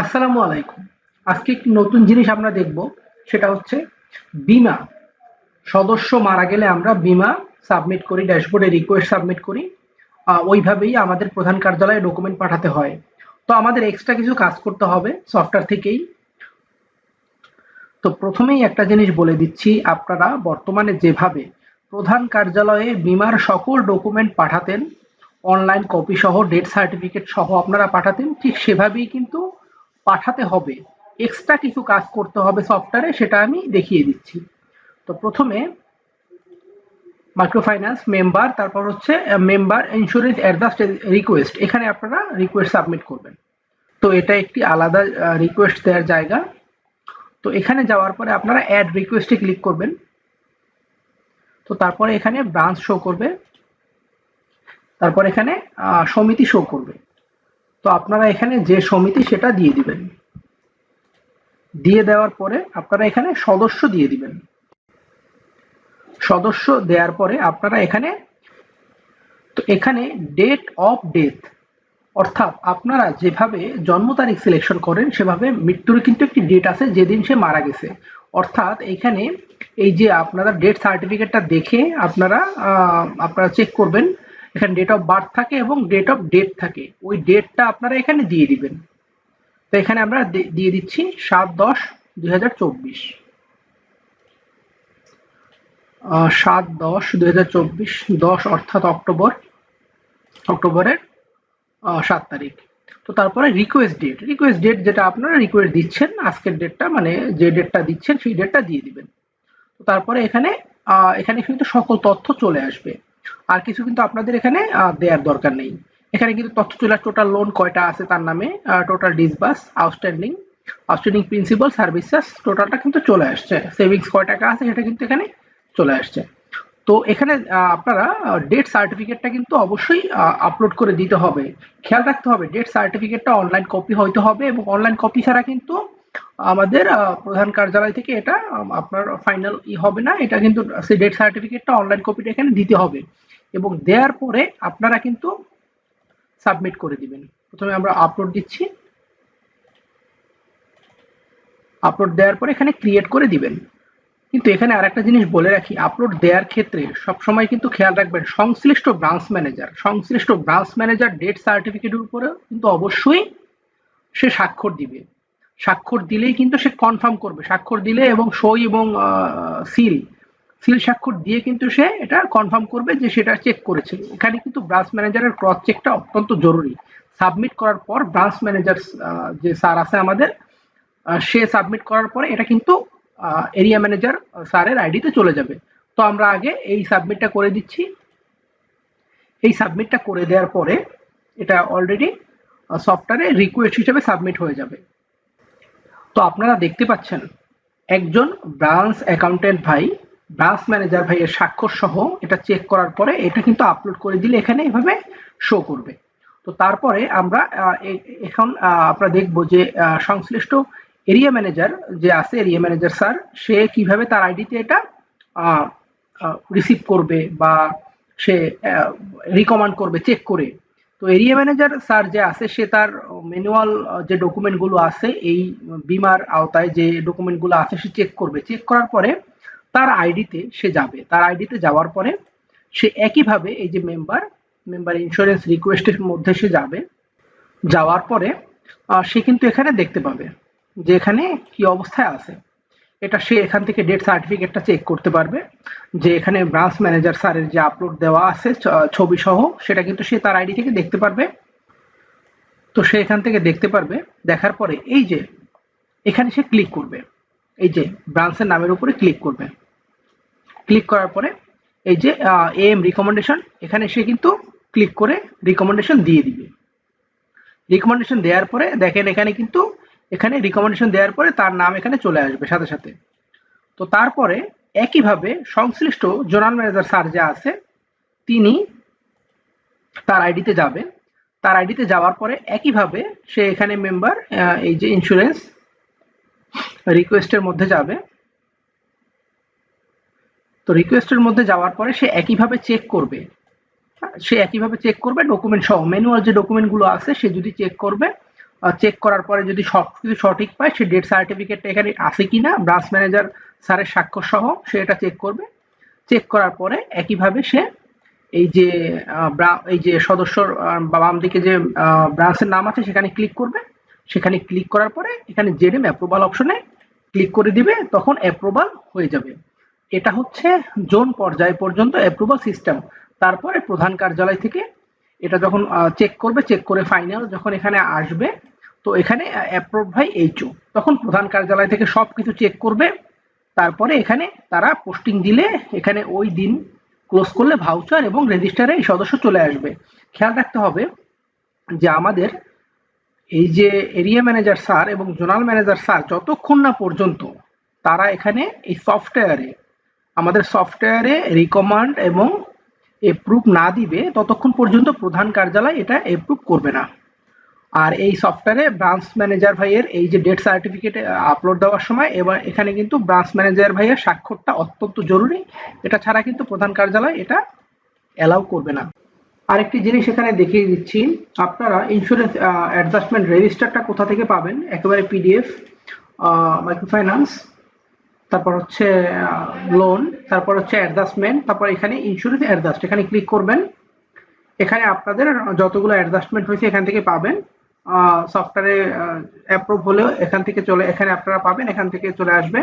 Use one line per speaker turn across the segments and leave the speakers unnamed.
আসসালামু আলাইকুম। আজকে একটি নতুন জিনিস আমরা দেখব, সেটা হচ্ছে বিমা। সদস্য মারা গেলে আমরা বিমা সাবমিট করি, ড্যাশবোর্ডে রিকোয়েস্ট সাবমিট করি। ওইভাবেই আমাদের প্রধান কার্যালয়ে ডকুমেন্ট পাঠাতে হয়। তো আমাদের এক্সট্রা কিছু কাজ করতে হবে সফটওয়্যার থেকেই। তো প্রথমেই একটা জিনিস বলে দিচ্ছি, আপনারা বর্তমানে যেভাবে প্রধান কার্যালয়ে বিমার সকল ডকুমেন্ট পাঠাতেন, অনলাইন কপি সহ ডেথ সার্টিফিকেট সহ আপনারা পাঠাতেন, ঠিক সেভাবেই কিন্তু পাঠাতে হবে। এক্সট্রা কিছু কাজ করতে হবে সফটওয়্যারে সেটা আমি দেখিয়ে দিচ্ছি। তো প্রথমে মাইক্রোফাইন্যান্স মেম্বার তারপর হচ্ছে মেম্বার ইন্স্যুরেন্স অ্যাডজাস্ট রিকোয়েস্ট এখানে আপনারা রিকোয়েস্ট সাবমিট করবেন। তো এটা একটি আলাদা রিকোয়েস্ট দেওয়ার জায়গা। তো এখানে যাওয়ার পরে আপনারা অ্যাড রিকোয়েস্টে ক্লিক করবেন। তো তারপরে এখানে ব্রাঞ্চ শো করবে। তারপর এখানে সমিতি শো করবে। তো আপনারা এখানে যে সমিতি সেটা দিয়ে দিবেন। দিয়ে দেওয়ার পরে আপনারা এখানে সদস্য দিয়ে দিবেন। সদস্য দেওয়ার পরে আপনারা এখানে, তো এখানে ডেট অফ ডেথ অর্থাৎ আপনারা যেভাবে জন্ম তারিখ সিলেকশন করেন, সেভাবে মৃত্যুর কিন্তু একটি ডেট আছে যেদিন সে মারা গেছে। অর্থাৎ এখানে এই যে আপনারা ডেট সার্টিফিকেটটা দেখে আপনারা আপনারা চেক করবেন এখানে ডেট অফ বার্থ থাকে এবং ডেট অফ ডেথ থাকে। ওই ডেটটা আপনারা এখানে দিয়ে দিবেন। তো এখানে আমরা দিয়ে দিচ্ছি সাত দশ দুই হাজার চব্বিশ। সাত দশ দুই হাজার চব্বিশ, দশ অর্থাৎ অক্টোবর, অক্টোবরের সাত তারিখ। তো তারপরে রিকোয়েস্ট ডেট রিকোয়েস্ট ডেট যেটা আপনারা রিকোয়েস্ট দিচ্ছেন, আজকের ডেটটা মানে যে ডেটটা দিচ্ছেন, সেই ডেটটা দিয়ে দিবেন। তো তারপরে এখানে এখানে কিন্তু সকল তথ্য চলে আসবে। আর কিছু কিন্তু আপনাদের এখানে দেওয়ার দরকার নেই। এখানে কিন্তু তথ্য চলে টোটাল লোন কয়টা আছে তার নামে total disburse outstanding outstanding principal services টোটালটা কিন্তু চলে আসছে। সেভিংস কয় টাকা আছে সেটা কিন্তু এখানে চলে আসছে। তো এখানে আপনারা ডেট সার্টিফিকেটটা কিন্তু অবশ্যই আপলোড করে দিতে হবে। খেয়াল রাখতে হবে ডেট সার্টিফিকেটটা অনলাইন কপি হইতে হবে এবং অনলাইন কপি ছাড়া কিন্তু আমাদের প্রধান কার্যালয় থেকে এটা আপনার ফাইনাল ই হবে না, এটা কিন্তু ডেট সার্টিফিকেটটা অনলাইন কপিটা এখানে দিতে হবে। এবং দেওয়ার পরে আপনারা কিন্তু সাবমিট করে দিবেন। প্রথমে আমরা আপলোড দিচ্ছি। আপলোড দেওয়ার পরে এখানে ক্রিয়েট করে দিবেন। কিন্তু এখানে আরেকটা জিনিস বলে রাখি আপলোড দেওয়ার ক্ষেত্রে সবসময় কিন্তু খেয়াল রাখবেন, সংশ্লিষ্ট ব্রাঞ্চ ম্যানেজার সংশ্লিষ্ট ব্রাঞ্চ ম্যানেজার ডেট সার্টিফিকেটের উপরে কিন্তু অবশ্যই সে স্বাক্ষর দিবে। স্বাক্ষর দিলেই কিন্তু সে কনফার্ম করবে। স্বাক্ষর দিলে এবং সই এবং সিল সিল স্বাক্ষর দিয়ে কিন্তু সে এটা কনফার্ম করবে যে সেটা চেক করেছে। এখানে কিন্তু ব্রাঞ্চ ম্যানেজারের ক্রস চেকটা অত্যন্ত জরুরি। সাবমিট করার পর ব্রাঞ্চ ম্যানেজার যে স্যার আছে আমাদের সে সাবমিট করার পরে এটা কিন্তু এরিয়া ম্যানেজার স্যারের আইডিতে চলে যাবে। তো আমরা আগে এই সাবমিটটা করে দিচ্ছি। এই সাবমিটটা করে দেওয়ার পরে এটা অলরেডি সফটওয়্যারে রিকোয়েস্ট হিসেবে সাবমিট হয়ে যাবে। তো আপনারা দেখতে পাচ্ছেন, একজন ব্রাঞ্চ অ্যাকাউন্টেন্ট ভাই, ব্রাঞ্চ ম্যানেজার ভাইয়ের স্বাক্ষর সহ এটা চেক করার পরে এটা কিন্তু আপলোড করে দিলে এখানে এভাবে শো করবে। তো তারপরে আমরা এখন আমরা দেখব যে সংশ্লিষ্ট এরিয়া ম্যানেজার যে আছে এরিয়া ম্যানেজার স্যার, সে কীভাবে তার আইডিতে এটা রিসিভ করবে বা সে রিকমান্ড করবে চেক করে। তো এরিয়া ম্যানেজার স্যার যে আছে, সে তার ম্যানুয়াল যে ডকুমেন্টগুলো আছে, এই বিমার আওতায় যে ডকুমেন্টগুলো আছে, সে চেক করবে। চেক করার পরে তার আইডিতে সে যাবে। তার আইডিতে যাওয়ার পরে সে একইভাবে এই যে মেম্বার মেম্বার ইন্স্যুরেন্স রিকোয়েস্টের মধ্যে সে যাবে। যাওয়ার পরে সে কিন্তু এখানে দেখতে পাবে যে এখানে কি অবস্থায় আছে। এটা সে এখান থেকে ডেট সার্টিফিকেটটা চেক করতে পারবে যে এখানে ব্রাঞ্চ ম্যানেজার স্যারের যে আপলোড দেওয়া আছে ছবি সহ, সেটা কিন্তু সে তার আইডি থেকে দেখতে পারবে। তো সে এখান থেকে দেখতে পারবে, দেখার পরে এই যে, এখানে সে ক্লিক করবে। এই যে ব্রাঞ্চের নামের উপরে ক্লিক করবে। ক্লিক করার পরে এই যে এম রিকমেন্ডেশন এখানে সে কিন্তু ক্লিক করে রিকমেন্ডেশন দিয়ে দিবে। রিকমেন্ডেশন দেওয়ার পরে দেখেন এখানে কিন্তু এখানে রিকমেন্ডেশন দেওয়ার পরে তার নাম এখানে চলে আসবে সাথে সাথে। তো তারপরে একইভাবে সংশ্লিষ্ট জোনাল ম্যানেজার স্যার যে আছে, তিনি তার আইডিতে যাবে তার আইডিতে যাওয়ার পরে একইভাবে সে এখানে মেম্বার এই যে ইন্স্যুরেন্স রিকোয়েস্টের মধ্যে যাবে। তো রিকোয়েস্টের মধ্যে যাওয়ার পরে সে একইভাবে চেক করবে। সে একইভাবে চেক করবে ডকুমেন্ট সহ ম্যানুয়াল যে ডকুমেন্টগুলো আছে, সে যদি চেক করবে চেক করার পরে যদি সব কিছু সঠিক পায়, সে ডেট সার্টিফিকেটটা এখানে আছে কিনা ব্রাঞ্চ ম্যানেজার স্যারের স্বাক্ষর সহ সে এটা চেক করবে। চেক করার পরে একইভাবে সে এই যে এই যে সদস্যর বাম দিকে যে ব্রাঞ্চের নাম আছে, সেখানে ক্লিক করবে। সেখানে ক্লিক করার পরে এখানে জেডএম অ্যাপ্রুভাল অপশনে ক্লিক করে দিবে, তখন অ্যাপ্রুভাল হয়ে যাবে। এটা হচ্ছে জোন পর্যায় পর্যন্ত অ্যাপ্রুভাল সিস্টেম তারপরে প্রধান কার্যালয় থেকে এটা যখন চেক করবে চেক করে ফাইনাল যখন এখানে আসবে তো এখানে অ্যাপ্রুভ বাই এইচও তখন প্রধান কার্যালয় থেকে সব কিছু চেক করবে। তারপরে এখানে তারা পোস্টিং দিলে এখানে ওই দিন ক্লোজ করলে ভাউচার এবং রেজিস্টারে এই সদস্য চলে আসবে। খেয়াল রাখতে হবে যে আমাদের এই যে এরিয়া ম্যানেজার স্যার এবং জোনাল ম্যানেজার স্যার যতক্ষণ না পর্যন্ত তারা এখানে এই সফটওয়্যারে আমাদের সফটওয়্যারে রিকমান্ড এবং এপ্রুভ না দিবে, ততক্ষণ পর্যন্ত প্রধান কার্যালয় এটা এপ্রুভ করবে না। আর এই সফটওয়্যারে ব্রাঞ্চ ম্যানেজার ভাইয়ের এই যে ডেট সার্টিফিকেট আপলোড দেওয়ার সময় এবার এখানে কিন্তু ব্রাঞ্চ ম্যানেজার ভাইয়ের স্বাক্ষরটা অত্যন্ত জরুরি। এটা ছাড়া কিন্তু প্রধান কার্যালয় এটা অ্যালাউ করবে না। আরেকটি জিনিস এখানে দেখিয়ে দিচ্ছি। আপনারা ইন্স্যুরেন্স অ্যাডজাস্টমেন্ট রেজিস্টারটা কোথা থেকে পাবেন? একেবারে পিডিএফ মাইক্রোফাইন্যান্স তারপর হচ্ছে লোন তারপর হচ্ছে অ্যাডজাস্টমেন্ট তারপর এখানে ইন্স্যুরেন্স অ্যাডজাস্ট এখানে ক্লিক করবেন। এখানে আপনাদের যতগুলো অ্যাডজাস্টমেন্ট হয়েছে এখান থেকে পাবেন। সফটওয়্যারে অ্যাপ্রুভ হলেও এখান থেকে চলে, এখানে আপনারা পাবেন, এখান থেকে চলে আসবে।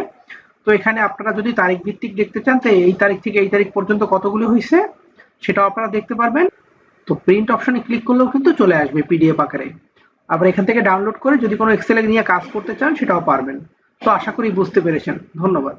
তো এখানে আপনারা যদি তারিখ ভিত্তিক দেখতে চান, তো এই তারিখ থেকে এই তারিখ পর্যন্ত কতগুলো হয়েছে, সেটাও আপনারা দেখতে পারবেন। তো প্রিন্ট অপশনে ক্লিক করলেও কিন্তু চলে আসবে পিডিএফ আকারে। আবার এখান থেকে ডাউনলোড করে যদি কোনো এক্সেলে নিয়ে কাজ করতে চান, সেটাও পারবেন। তো আশা করি বুঝতে পেরেছেন। ধন্যবাদ।